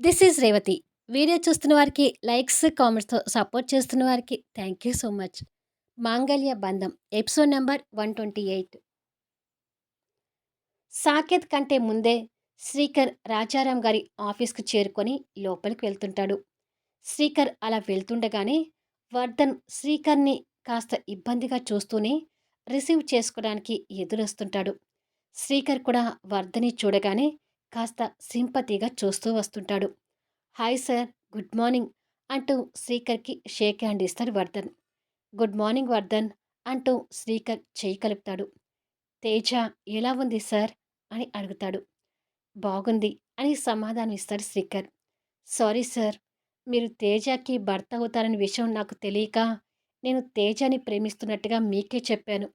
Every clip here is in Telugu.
This is Revathi. వీడియో చూస్తున్న వారికి లైక్స్, కామెంట్స్‌తో సపోర్ట్ చేస్తున్న వారికి thank you so much. Mangalya Bandham episode number 128 Saketh కంటే ముందే శ్రీకర్ రాజారాం గారి ఆఫీస్‌కు చేరుకొని లోపలికి వెళ్తుంటాడు. శ్రీకర్ అలా వెళ్తుండగానే వర్ధన్ శ్రీకర్‌ని కాస్త ఇబ్బందిగా చూస్తూనే రిసీవ్ చేసుకోవడానికి ఎదురొస్తుంటాడు. శ్రీకర్ కూడా వర్ధని చూడగానే కాస్త సింపతిగా చూస్తూ వస్తుంటాడు. హాయ్ సార్ గుడ్ మార్నింగ్ అంటూ శ్రీకర్‌కి షేక్ హ్యాండ్ ఇస్తాడు వర్ధన్. గుడ్ మార్నింగ్ వర్ధన్ అంటూ శ్రీకర్ చేయి కలుపుతాడు. తేజ ఎలా ఉంది సార్ అని అడుగుతాడు. బాగుంది అని సమాధానం ఇస్తాడు శ్రీకర్. సారీ సార్ మీరు తేజకి భర్త అవుతారనే విషయం నాకు తెలియక నేను తేజని ప్రేమిస్తున్నట్టుగా మీకే చెప్పాను.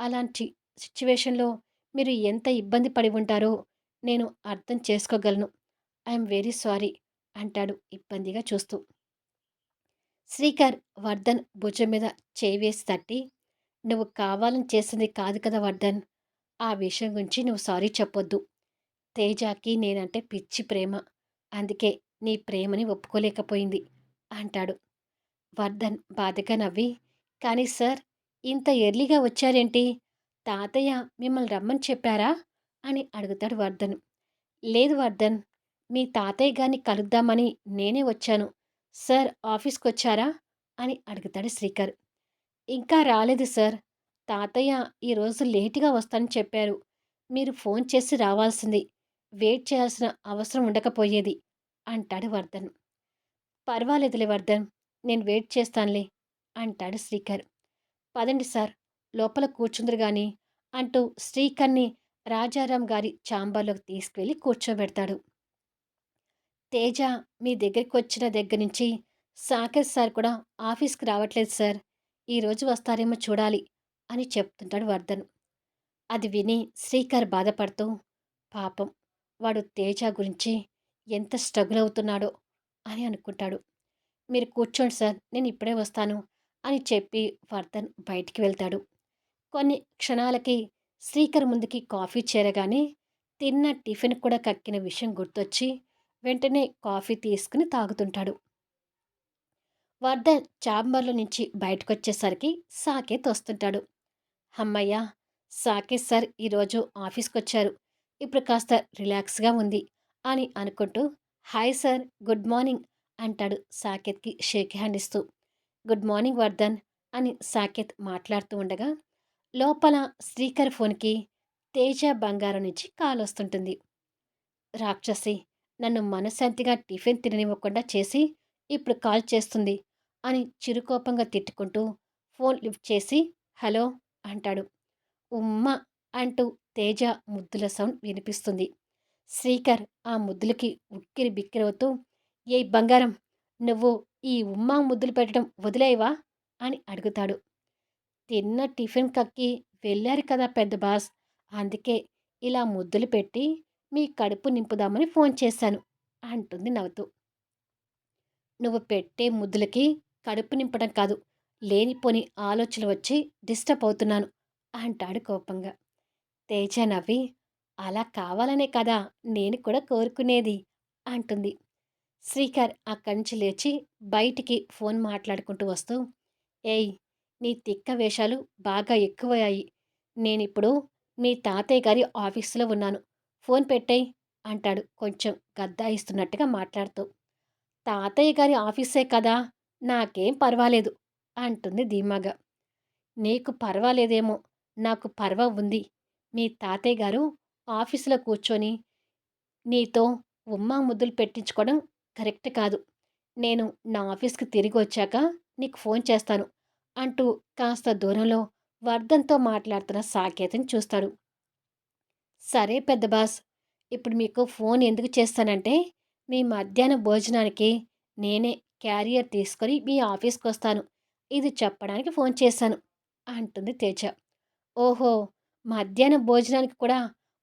అలాంటి సిచ్యువేషన్లో మీరు ఎంత ఇబ్బంది పడి ఉంటారో నేను అర్థం చేసుకోగలను. ఐఎమ్ వెరీ సారీ అంటాడు ఇబ్బందిగా చూస్తూ. శ్రీకర్ వర్ధన్ భుజం మీద చేయి వేసి తట్టి, నువ్వు కావాలని చేసింది కాదు కదా వర్ధన్. ఆ విషయం గురించి నువ్వు సారీ చెప్పొద్దు. తేజాకి నేనంటే పిచ్చి ప్రేమ. అందుకే నీ ప్రేమని ఒప్పుకోలేకపోయింది అంటాడు. వర్ధన్ బాధగా నవ్వి, కానీ సార్ ఇంత ఎర్లీగా వచ్చారేంటి? తాతయ్య మిమ్మల్ని రమ్మని చెప్పారా? అని అడుగుతాడు వర్ధన్. లేదు వర్ధన్ మీ తాతయ్య గారిని కలుద్దామని నేనే వచ్చాను. సార్ ఆఫీస్కి వచ్చారా అని అడుగుతాడు శ్రీకర్. ఇంకా రాలేదు సార్. తాతయ్య ఈరోజు లేటుగా వస్తానని చెప్పారు. మీరు ఫోన్ చేసి రావాల్సింది. వెయిట్ చేయాల్సిన అవసరం ఉండకపోయేది అంటాడు వర్ధన్. పర్వాలేదులే వర్ధన్. నేను వెయిట్ చేస్తానులే అంటాడు శ్రీకర్. పదండి సార్ లోపల కూర్చుందరు గాని అంటూ శ్రీకర్‌ని రాజారాం గారి చాంబర్లోకి తీసుకువెళ్ళి కూర్చోబెడతాడు. తేజ మీ దగ్గరికి వచ్చిన దగ్గర నుంచి సాకేత్ సార్ కూడా ఆఫీస్‌కి రావట్లేదు సార్. ఈరోజు వస్తారేమో చూడాలి అని చెప్తుంటాడు వర్ధన్. అది విని శ్రీకర్ బాధపడుతూ పాపం వాడు తేజ గురించి ఎంత స్ట్రగుల్ అవుతున్నాడో అని అనుకుంటాడు. మీరు కూర్చోండి సార్ నేను ఇప్పుడే వస్తాను అని చెప్పి వర్ధన్ బయటికి వెళ్తాడు. కొన్ని క్షణాలకి శ్రీకర్ ముందుకి కాఫీ చేరగానే తిన్న టిఫిన్ కూడా కక్కిన విషయం గుర్తొచ్చి వెంటనే కాఫీ తీసుకుని తాగుతుంటాడు. వర్ధన్ చాంబర్లో నుంచి బయటకొచ్చేసరికి సాకేత్ వస్తుంటాడు. హమ్మయ్య! సాకేత్ సార్ ఈరోజు ఆఫీస్కి వచ్చారు ఇప్పుడు కాస్త రిలాక్స్‌గా ఉంది అని అనుకుంటూ హాయ్ సార్ గుడ్ మార్నింగ్ అంటాడు సాకేత్‌కి షేక్ హ్యాండ్ ఇస్తూ. గుడ్ మార్నింగ్ వర్ధన్ అని సాకేత్ మాట్లాడుతూ ఉండగా లోపల శ్రీకర్ ఫోన్‌కి తేజ బంగారం నుంచి కాల్ వస్తుంటుంది. రాక్షసి నన్ను మనశ్శాంతిగా టిఫిన్ తిననివ్వకుండా చేసి ఇప్పుడు కాల్ చేస్తుంది అని చిరుకోపంగా తిట్టుకుంటూ ఫోన్ లిఫ్ట్ చేసి హలో అంటాడు. ఉమ్మ అంటూ తేజ ముద్దుల సౌండ్ వినిపిస్తుంది. శ్రీకర్ ఆ ముద్దులకి ఉక్కిరి బిక్కిరవుతూ ఏ బంగారం నువ్వు ఈ ఉమ్మా ముద్దులు పెట్టడం వదిలేవా అని అడుగుతాడు. తిన్న టిఫిన్ కక్కి వెళ్ళారు కదా పెద్ద బాస్. అందుకే ఇలా ముద్దులు పెట్టి మీ కడుపు నింపుదామని ఫోన్ చేశాను అంటుంది నవ్వుతూ. నువ్వు పెట్టే ముద్దులకి కడుపు నింపడం కాదు లేనిపోని ఆలోచనలు వచ్చి డిస్టర్బ్ అవుతున్నాను అంటాడు కోపంగా. తేజ నవ్వి అలా కావాలనే కదా నేను కూడా కోరుకునేది అంటుంది. శ్రీకర్ అక్కడి నుంచి లేచి బయటికి ఫోన్ మాట్లాడుకుంటూ వస్తూ ఏయ్ నీ తిక్క వేషాలు బాగా ఎక్కువయ్యాయి. నేనిప్పుడు మీ తాతయ్య గారి ఆఫీసులో ఉన్నాను. ఫోన్ పెట్టేయ్ అంటాడు కొంచెం గద్దాయిస్తున్నట్టుగా మాట్లాడుతూ. తాతయ్య గారి ఆఫీసే కదా నాకేం పర్వాలేదు అంటుంది ధీమాగా. నీకు పర్వాలేదేమో నాకు పర్వ ఉంది. మీ తాతయ్య గారు ఆఫీసులో కూర్చొని నీతో ఉమ్మా ముద్దులు పెట్టించుకోవడం కరెక్ట్ కాదు. నేను నా ఆఫీస్‌కి తిరిగి వచ్చాక నీకు ఫోన్ చేస్తాను అంటూ కాస్త దూరంలో వర్ధన్‌తో మాట్లాడుతున్న సాకేతం చూస్తాడు. సరే పెద్ద బాస్. ఇప్పుడు మీకు ఫోన్ ఎందుకు చేస్తానంటే మీ మధ్యాహ్న భోజనానికి నేనే క్యారియర్ తీసుకొని మీ ఆఫీస్కి వస్తాను ఇది చెప్పడానికి ఫోన్ చేశాను అంటుంది తేజ. ఓహో! మధ్యాహ్న భోజనానికి కూడా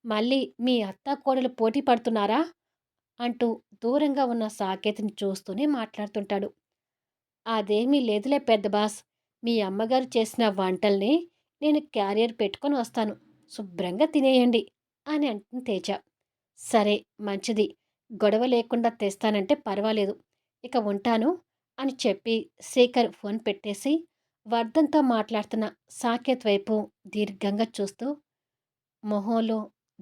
మళ్ళీ మీ అత్త కోడలు పోటీ పడుతున్నారా? అంటూ దూరంగా ఉన్న సాకేతిని చూస్తూనే మాట్లాడుతుంటాడు. అదేమీ లేదులే పెద్ద బాస్. మీ అమ్మగారు చేసిన వంటల్ని నేను క్యారియర్ పెట్టుకొని వస్తాను. శుభ్రంగా తినేయండి అని అంటుంది తేజ. సరే మంచిది. గొడవ లేకుండా తెస్తానంటే పర్వాలేదు. ఇక ఉంటాను అని చెప్పి శ్రీకర్ ఫోన్ పెట్టేసి వర్ధన్‌తో మాట్లాడుతున్న సాకేత్ వైపు దీర్ఘంగా చూస్తూ మొహంలో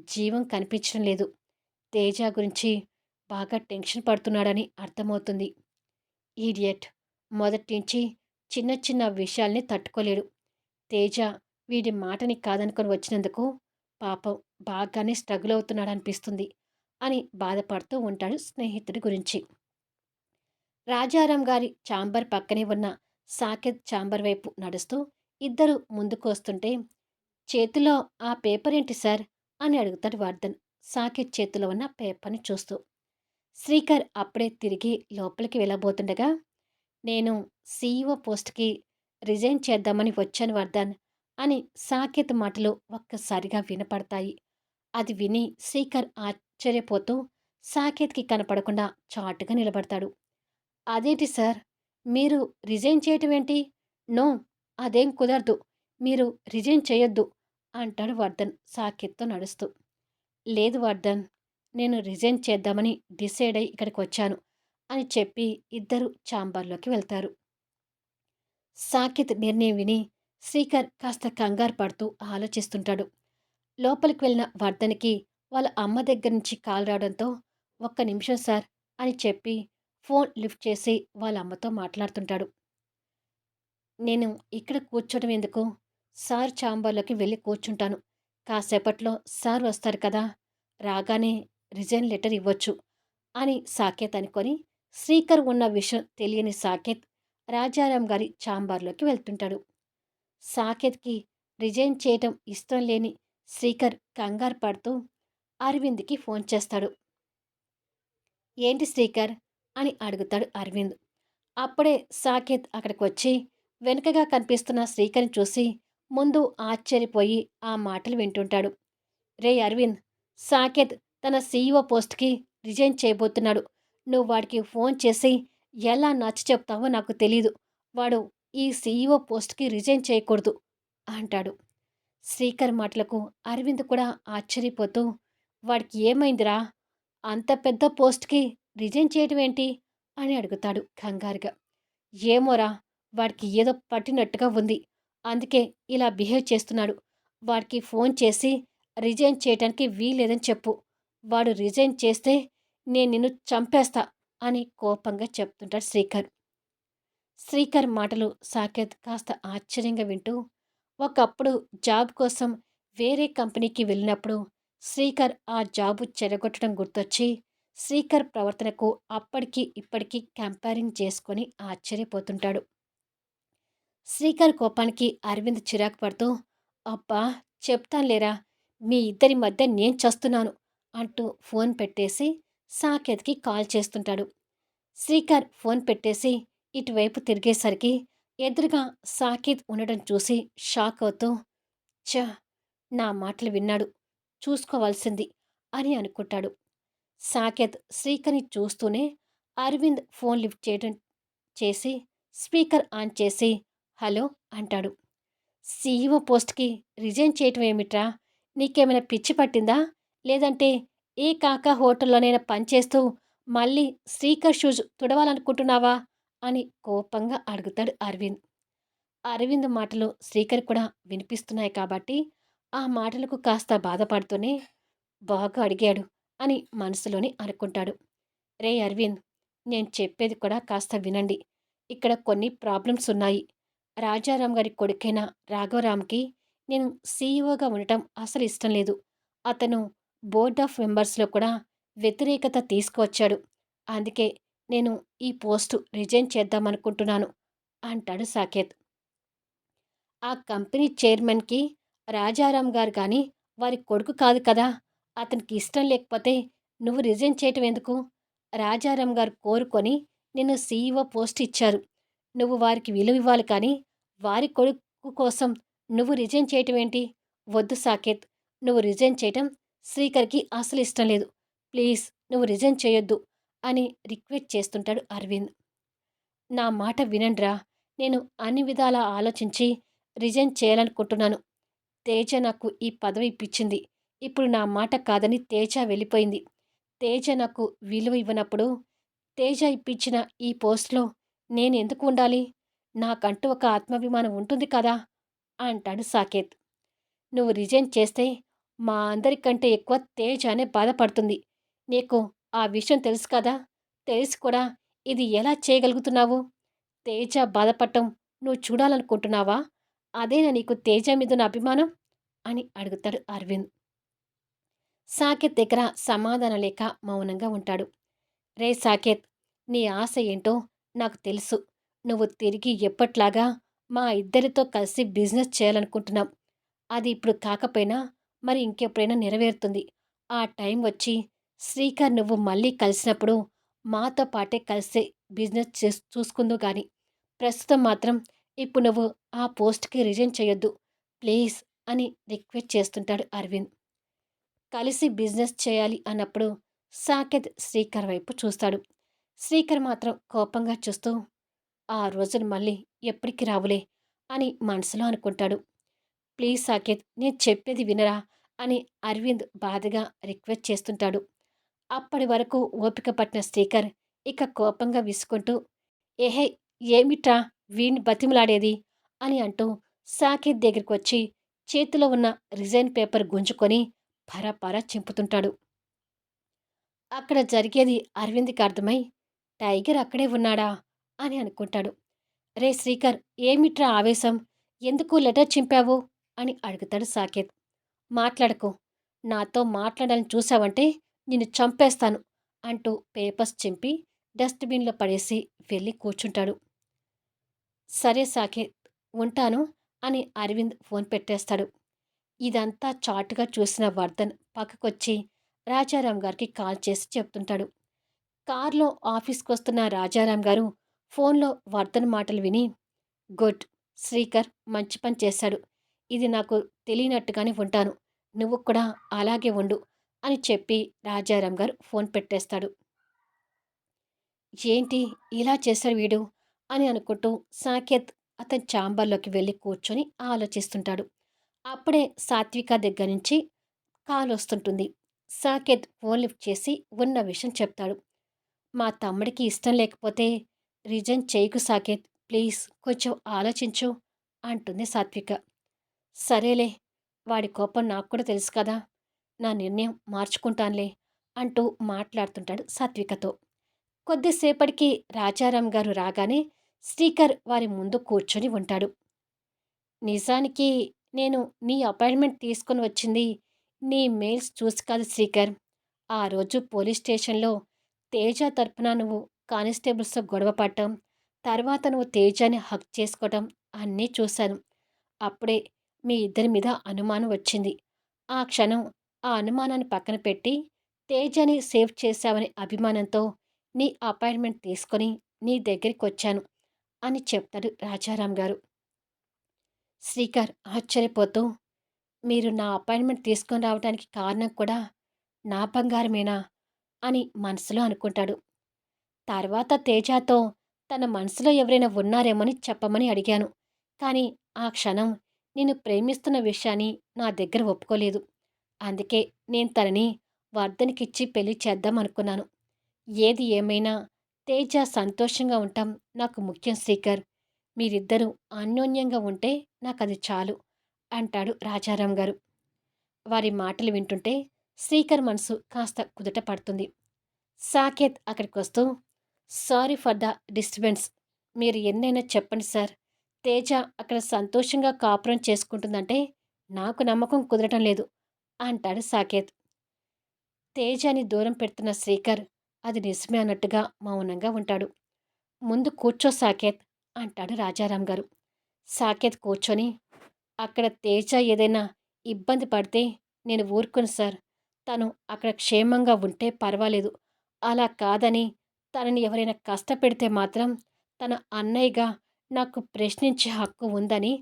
జీవం కనిపించడం లేదు. తేజ గురించి బాగా టెన్షన్ పడుతున్నాడని అర్థమవుతుంది. ఈడియట్ మొదట్నుంచి చిన్న చిన్న విషయాల్ని తట్టుకోలేడు. తేజ వీడి మాటని కాదనుకొని వచ్చినందుకు పాపం బాగానే స్ట్రగుల్ అవుతున్నాడనిపిస్తుంది అని బాధపడుతూ ఉంటాడు స్నేహితుడి గురించి. రాజారాం గారి ఛాంబర్ పక్కనే ఉన్న సాకేత్ ఛాంబర్ వైపు నడుస్తూ ఇద్దరు ముందుకు వస్తుంటే చేతిలో ఆ పేపర్ ఏంటి సార్ అని అడుగుతాడు వర్ధన్ సాకేత్ చేతిలో ఉన్న పేపర్ని చూస్తూ శ్రీకర్ అప్పుడే తిరిగి లోపలికి వెళ్ళబోతుండగా నేను సీఈఓ పోస్ట్కి రిజైన్ చేద్దామని వచ్చాను వర్ధన్ అని సాకేత్ మాటలు ఒక్కసారిగా వినపడతాయి. అది విని శ్రీకర్ ఆశ్చర్యపోతూ సాకేత్కి కనపడకుండా చాటుగా నిలబడతాడు. అదేంటి సార్? మీరు రిజైన్ చేయటం ఏంటి? నో అదేం కుదరదు. మీరు రిజైన్ చేయొద్దు అంటాడు వర్ధన్ సాకేత్తో నడుస్తూ. లేదు వర్ధన్ నేను రిజైన్ చేద్దామని డిసైడ్ అయి ఇక్కడికి వచ్చాను. అని చెప్పి ఇద్దరు ఛాంబర్లోకి వెళ్తారు. సాకేత్ నిర్ణయం విని శ్రీకర్ కాస్త కంగారు పడుతూ ఆలోచిస్తుంటాడు. లోపలికి వెళ్ళిన వర్ధన్కి వాళ్ళ అమ్మ దగ్గర నుంచి కాల్ రావడంతో ఒక్క నిమిషం సార్ అని చెప్పి ఫోన్ లిఫ్ట్ చేసి వాళ్ళ అమ్మతో మాట్లాడుతుంటాడు. నేను ఇక్కడ కూర్చోవడం ఎందుకు? సార్ ఛాంబర్లోకి వెళ్ళి కూర్చుంటాను. కాసేపట్లో సార్ వస్తారు కదా రాగానే రిజైన్ లెటర్ ఇవ్వచ్చు అని సాకేత్ అనుకొని శ్రీకర్ ఉన్న విషయం తెలియని సాకేత్ రాజారాం గారి ఛాంబర్లోకి వెళ్తుంటాడు. సాకేత్కి రిజైన్ చేయటం ఇష్టం లేని శ్రీకర్ కంగారు పడుతూ అరవింద్కి ఫోన్ చేస్తాడు. ఏంటి శ్రీకర్? అని అడుగుతాడు అరవింద్. అప్పుడే సాకేత్ అక్కడికి వచ్చి వెనుకగా కనిపిస్తున్న శ్రీకర్ని చూసి ముందు ఆశ్చర్యపోయి ఆ మాటలు వింటుంటాడు. రే అరవింద్ సాకేత్ తన సీఈఓ పోస్ట్కి రిజైన్ చేయబోతున్నాడు. నువ్వు వాడికి ఫోన్ చేసి ఎలా నచ్చ చెప్తావో నాకు తెలీదు. వాడు ఈ సీఈఓ పోస్ట్కి రిజైన్ చేయకూడదు అంటాడు. శ్రీకర్ మాటలకు అరవింద్ కూడా ఆశ్చర్యపోతూ వాడికి ఏమైందిరా? అంత పెద్ద పోస్ట్కి రిజైన్ చేయటం ఏంటి? అని అడుగుతాడు కంగారుగా. ఏమోరా వాడికి ఏదో పట్టినట్టుగా ఉంది. అందుకే ఇలా బిహేవ్ చేస్తున్నాడు. వాడికి ఫోన్ చేసి రిజైన్ చేయటానికి వీలేదని చెప్పు. వాడు రిజైన్ చేస్తే నేను నిన్ను చంపేస్తా అని కోపంగా చెప్తుంటాడు శ్రీకర్. శ్రీకర్ మాటలు సాకేత్ కాస్త ఆశ్చర్యంగా వింటూ ఒకప్పుడు జాబ్ కోసం వేరే కంపెనీకి వెళ్ళినప్పుడు శ్రీకర్ ఆ జాబు చెరగొట్టడం గుర్తొచ్చి శ్రీకర్ ప్రవర్తనకు అప్పటికి ఇప్పటికీ కంపేరింగ్ చేసుకొని ఆశ్చర్యపోతుంటాడు. శ్రీకర్ కోపానికి అరవింద్ చిరాకు పడుతూ అబ్బా చెప్తాను లేరా మీ ఇద్దరి మధ్య నేను చస్తున్నాను అంటూ ఫోన్ పెట్టేసి సాకేత్కి కాల్ చేస్తుంటాడు. శ్రీకర్ ఫోన్ పెట్టేసి ఇటువైపు తిరిగేసరికి ఎదురుగా సాకేత్ ఉండడం చూసి షాక్ అవుతూ చ నా మాటలు విన్నాడు. చూసుకోవాల్సింది అని అనుకుంటాడు. సాకేత్ శ్రీకర్ని చూస్తూనే అరవింద్ ఫోన్ లిఫ్ట్ చేయడం చేసి స్పీకర్ ఆన్ చేసి హలో అంటాడు. సీఈఓ పోస్ట్కి రిజైన్ చేయటం ఏమిట్రా? నీకేమైనా పిచ్చి పట్టిందా? లేదంటే ఏ కాకా హోటల్లోనైనా పనిచేస్తూ మళ్ళీ శ్రీకర్ షూజ్ తుడవాలనుకుంటున్నావా? అని కోపంగా అడుగుతాడు అరవింద్. అరవింద్ మాటలు శ్రీకర్ కూడా వినిపిస్తున్నాయి కాబట్టి ఆ మాటలకు కాస్త బాధపడుతూనే బాగా అడిగాడు అని మనసులోని అనుకుంటాడు. రే అరవింద్ నేను చెప్పేది కూడా కాస్త వినండి. ఇక్కడ కొన్ని ప్రాబ్లమ్స్ ఉన్నాయి. రాజారాం గారి కొడుకైన రాఘవరామ్కి నేను సీఈఓగా ఉండటం అసలు ఇష్టం లేదు. అతను బోర్డ్ ఆఫ్ మెంబర్స్లో కూడా వ్యతిరేకత తీసుకువచ్చాడు. అందుకే నేను ఈ పోస్టు రిజైన్ చేద్దామనుకుంటున్నాను అంటాడు సాకేత్. ఆ కంపెనీ చైర్మన్కి రాజారాం గారు కానీ వారి కొడుకు కాదు కదా అతనికి ఇష్టం లేకపోతే నువ్వు రిజైన్ చేయటం ఎందుకు? రాజారాం గారు కోరుకొని నిన్ను సీఈఓ పోస్ట్ ఇచ్చారు. నువ్వు వారికి విలువ ఇవ్వాలి కానీ వారి కొడుకు కోసం నువ్వు రిజైన్ చేయటం ఏంటి? వద్దు సాకేత్ నువ్వు రిజైన్ చేయటం శ్రీకర్కి అసలు ఇష్టం లేదు ప్లీజ్ నువ్వు రిజైన్ చేయొద్దు అని రిక్వెస్ట్ చేస్తుంటాడు అరవింద్ నా మాట వినండ్రా నేను అన్ని విధాలా ఆలోచించి రిజైన్ చేయాలనుకుంటున్నాను తేజ నాకు ఈ పదవి ఇప్పించింది ఇప్పుడు నా మాట కాదని తేజ వెళ్ళిపోయింది తేజ నాకు విలువ ఇవ్వనప్పుడు తేజ ఇప్పించిన ఈ పోస్ట్‌లో నేను ఎందుకు ఉండాలి? నాకంటూ ఒక ఆత్మాభిమానం ఉంటుంది కదా! అంటాడు సాకేత్. నువ్వు రిజైన్ చేస్తే మా అందరికంటే ఎక్కువ తేజానే బాధపడుతుంది. నీకు ఆ విషయం తెలుసు కదా! తెలిసి కూడా ఇది ఎలా చేయగలుగుతున్నావు? తేజ బాధపడటం నువ్వు చూడాలనుకుంటున్నావా? అదేనా నీకు తేజ మీద ఉన్న అభిమానం? అని అడుగుతాడు అరవింద్. సాకేత్ దగ్గర సమాధానం లేక మౌనంగా ఉంటాడు. రే సాకేత్! నీ ఆశ ఏంటో నాకు తెలుసు. నువ్వు తిరిగి ఎప్పట్లాగా మా ఇద్దరితో కలిసి బిజినెస్ చేయాలనుకుంటున్నాం. అది ఇప్పుడు కాకపోయినా మరి ఇంకెప్పుడైనా నెరవేరుతుంది. ఆ టైం వచ్చి శ్రీకర్ నువ్వు మళ్ళీ కలిసినప్పుడు మాతో పాటే కలిసే బిజినెస్ చేస్ చూసుకుందో కానీ ప్రస్తుతం మాత్రం ఇప్పుడు నువ్వు ఆ పోస్ట్‌కి రిజైన్ చేయొద్దు. ప్లీజ్ అని రిక్వెస్ట్ చేస్తుంటాడు అరవింద్. కలిసి బిజినెస్ చేయాలి అన్నప్పుడు సాకేత్ శ్రీకర్ వైపు చూస్తాడు. శ్రీకర్ మాత్రం కోపంగా చూస్తూ ఆ రోజులు మళ్ళీ ఎప్పటికి రావులే అని మనసులో అనుకుంటాడు. ప్లీజ్ సాకేత్ నేను చెప్పేది వినరా అని అరవింద్ బాధగా రిక్వెస్ట్ చేస్తుంటాడు. అప్పటి వరకు ఓపిక పట్టిన శ్రీకర్ ఇక కోపంగా విసుకుంటూ ఏహే ఏమిట్రా వీణ్ణి బతిమలాడేది అని అంటూ సాకేత్ దగ్గరికొచ్చి చేతిలో ఉన్న రిజైన్ పేపర్ గుంజుకొని పరపరా చింపుతుంటాడు. అక్కడ జరిగేది అరవింద్‌కి అర్థమై టైగర్ అక్కడే ఉన్నాడా అని అనుకుంటాడు. రే శ్రీకర్ ఏమిట్రా ఆవేశం? ఎందుకు లెటర్ చింపావు? అని అడుగుతాడు సాకేత్. మాట్లాడకు. నాతో మాట్లాడాలని చూశావంటే నిన్ను చంపేస్తాను అంటూ పేపర్స్ చింపి డస్ట్‌బిన్‌లో పడేసి వెళ్ళి కూర్చుంటాడు. సరే సాకేత్ ఉంటాను అని అరవింద్ ఫోన్ పెట్టేస్తాడు. ఇదంతా చాటుగా చూసిన వర్ధన్ పక్కకొచ్చి రాజారాం గారికి కాల్ చేసి చెప్తుంటాడు. కార్‌లో ఆఫీస్‌కొస్తున్న రాజారాం గారు ఫోన్‌లో వర్ధన్ మాటలు విని గుడ్. శ్రీకర్ మంచి పని చేశాడు. ఇది నాకు తెలియనట్టుగానే ఉంటాను. నువ్వు కూడా అలాగే ఉండు అని చెప్పి రాజారాం గారు ఫోన్ పెట్టేస్తాడు. ఏంటి ఇలా చేశాడు వీడు అని అనుకుంటూ సాకేత్ అతని ఛాంబర్‌లోకి వెళ్ళి కూర్చొని ఆలోచిస్తుంటాడు. అప్పుడే సాత్విక దగ్గర నుంచి కాల్ వస్తుంటుంది. సాకేత్ ఫోన్ లిఫ్ట్ చేసి ఉన్న విషయం చెప్తాడు. మా తమ్ముడికి ఇష్టం లేకపోతే రిజైన్ చేయకు సాకేత్. ప్లీజ్ కొంచెం ఆలోచించు అంటుంది సాత్విక. సరేలే వాడి కోపం నాకు కూడా తెలుసు కదా! నా నిర్ణయం మార్చుకుంటానులే అంటూ మాట్లాడుతుంటాడు సాత్వికతో. కొద్దిసేపటికి రాజారాం గారు రాగానే శ్రీకర్ వారి ముందు కూర్చొని ఉంటాడు. నిజానికి నేను నీ అపాయింట్మెంట్ తీసుకొని వచ్చింది నీ మెయిల్స్ చూసి కాదు శ్రీకర్. ఆ రోజు పోలీస్ స్టేషన్‌లో తేజ తరపున నువ్వు కానిస్టేబుల్స్‌తో గొడవ పడటం, తర్వాత నువ్వు తేజాని హక్ చేసుకోవటం అన్నీ చూశాను. అప్పుడే మీ ఇద్దరి మీద అనుమానం వచ్చింది. ఆ క్షణం ఆ అనుమానాన్ని పక్కన పెట్టి తేజని సేవ్ చేశావనే అభిమానంతో నీ అపాయింట్మెంట్ తీసుకొని నీ దగ్గరికి వచ్చాను అని చెప్తాడు రాజారాం గారు. శ్రీకర్ ఆశ్చర్యపోతూ మీరు నా అపాయింట్మెంట్ తీసుకొని రావడానికి కారణం కూడా నా బంగారమేనా అని మనసులో అనుకుంటాడు. తర్వాత తేజాతో తన మనసులో ఎవరైనా ఉన్నారేమని చెప్పమని అడిగాను. కానీ ఆ క్షణం నేను ప్రేమిస్తున్న విషయాన్ని నా దగ్గర ఒప్పుకోలేదు. అందుకే నేను తనని వర్ధనికిచ్చి పెళ్ళి చేద్దాం అనుకున్నాను. ఏది ఏమైనా తేజ సంతోషంగా ఉండటం నాకు ముఖ్యం శ్రీకర్. మీరిద్దరూ అన్యోన్యంగా ఉంటే నాకు అది చాలు అంటాడు రాజారాం గారు. వారి మాటలు వింటుంటే శ్రీకర్ మనసు కాస్త కుదుట పడుతుంది. సాకేత్ అక్కడికొస్తూ సారీ ఫర్ ద డిస్టర్బెన్స్. మీరు ఎన్నైనా చెప్పండి సార్. తేజ అక్కడ సంతోషంగా కాపురం చేసుకుంటుందంటే నాకు నమ్మకం కుదరటం లేదు అంటాడు సాకేత్. తేజని దూరం పెడుతున్న శ్రీకర్ అది నిజమే అన్నట్టుగా మౌనంగా ఉంటాడు. ముందు కూర్చో సాకేత్ అంటాడు రాజారాం గారు. సాకేత్ కూర్చొని అక్కడ తేజ ఏదైనా ఇబ్బంది పడితే నేను ఊరుకోను సార్. తను అక్కడ క్షేమంగా ఉంటే పర్వాలేదు. అలా కాదని తనని ఎవరైనా కష్టపెడితే మాత్రం తన అన్నయ్యగా నాకు ప్రశ్నించే హక్కు ఉందని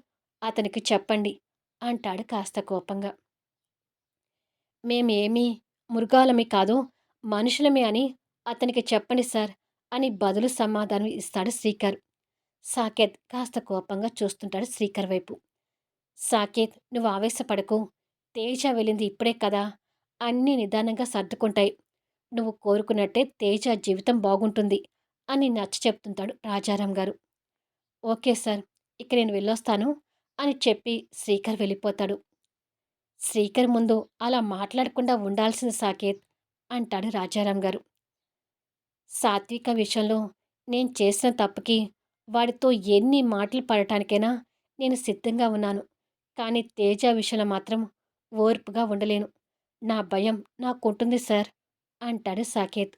అతనికి చెప్పండి అంటాడు కాస్త కోపంగా. మేమేమీ మృగాలమి కాదు మనుషులమే అని అతనికి చెప్పండి సార్ అని బదులు సమాధానం ఇస్తాడు శ్రీకర్. సాకేత్ కాస్త కోపంగా చూస్తుంటాడు శ్రీకర్ వైపు. సాకేత్ నువ్వు ఆవేశపడకు. తేజ వెళ్ళింది ఇప్పుడే కదా! అన్నీ నిదానంగా సర్దుకుంటాయి. నువ్వు కోరుకున్నట్టే తేజ జీవితం బాగుంటుంది అని నచ్చ చెప్తుంటాడు రాజారాం గారు ఓకే సార్ ఇక నేను వెళ్ళొస్తాను అని చెప్పి శ్రీకర్ వెళ్ళిపోతాడు. శ్రీకర్ ముందు అలా మాట్లాడకుండా ఉండాల్సిన సాకేత్ అంటాడు రాజారాం గారు. సాత్విక విషయంలో నేను చేసిన తప్పుకి వాడితో ఎన్ని మాటలు పడటానికైనా నేను సిద్ధంగా ఉన్నాను కానీ తేజ విషయంలో మాత్రం ఓర్పుగా ఉండలేను. నా భయం నాకుంటుంది సార్ అంటాడు సాకేత్.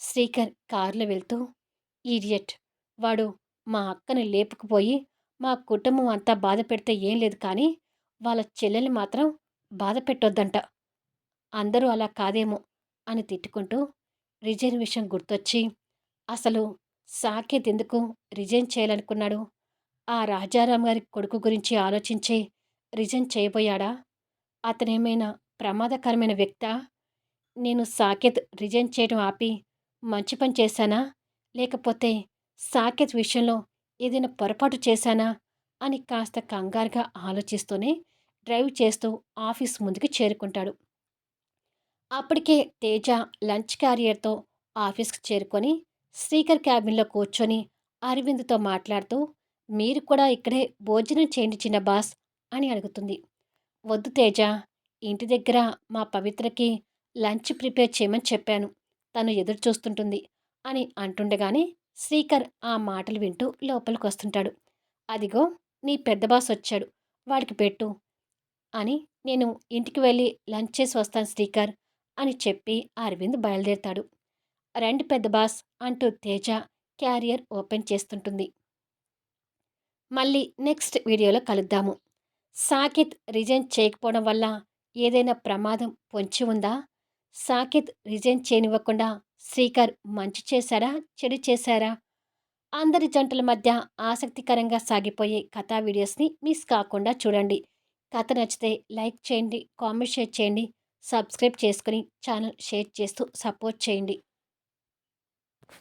శ్రీకర్ కారులో వెళ్తూ ఈడియట్ వాడు మా అక్కని లేపుకుపోయి మా కుటుంబం అంతా బాధ పెడితే ఏం లేదు కానీ వాళ్ళ చెల్లెల్ని మాత్రం బాధ పెట్టొద్దంట. అందరూ అలా కాదేమో అని తిట్టుకుంటూ రిజైన్ విషయం గుర్తొచ్చి అసలు సాకేత్ ఎందుకు రిజైన్ చేయాలనుకున్నాడు? ఆ రాజారాం గారి కొడుకు గురించి ఆలోచించి రిజైన్ చేయబోయాడా? అతనేమైనా ప్రమాదకరమైన వ్యక్త? నేను సాకేత్ రిజైన్ చేయడం ఆపి మంచి పని చేశానా? లేకపోతే సాకేత్ విషయంలో ఏదైనా పొరపాటు చేశానా? అని కాస్త కంగారుగా ఆలోచిస్తూనే డ్రైవ్ చేస్తూ ఆఫీస్ ముందుకు చేరుకుంటాడు. అప్పటికే తేజ లంచ్ క్యారియర్తో ఆఫీస్కి చేరుకొని స్పీకర్ క్యాబిన్లో కూర్చొని అరవింద్తో మాట్లాడుతూ మీరు కూడా ఇక్కడే భోజనం చేయండి చిన్న బాస్ అని అడుగుతుంది. వద్దు తేజ ఇంటి దగ్గర మా పవిత్రకి లంచ్ ప్రిపేర్ చేయమని చెప్పాను. తను ఎదురు చూస్తుంటుంది అని అంటుండగానే శ్రీకర్ ఆ మాటలు వింటూ లోపలికి వస్తుంటాడు అదిగో నీ పెద్ద బాస్ వచ్చాడు. వాడికి పెట్టు. అని నేను ఇంటికి వెళ్ళి లంచ్ చేసి వస్తాను శ్రీకర్ అని చెప్పి అరవింద్ బయలుదేరుతాడు. రెండు పెద్ద బాస్ అంటూ తేజ క్యారియర్ ఓపెన్ చేస్తుంటుంది. మళ్ళీ నెక్స్ట్ వీడియోలో కలుద్దాము. సాకిత్ రిజైన్ చేయకపోవడం వల్ల ఏదైనా ప్రమాదం పొంచి ఉందా? సాకిత్ రిజైన్ చేయనివ్వకుండా శ్రీకర్ మంచి చేశారా? చెడు చేశారా? అందరి జంటల మధ్య ఆసక్తికరంగా సాగిపోయే కథా వీడియోస్ని మిస్ కాకుండా చూడండి. కథ నచ్చితే లైక్ చేయండి కామెంట్ షేర్ చేయండి సబ్స్క్రైబ్ చేసుకుని ఛానల్ షేర్ చేస్తూ సపోర్ట్ చేయండి.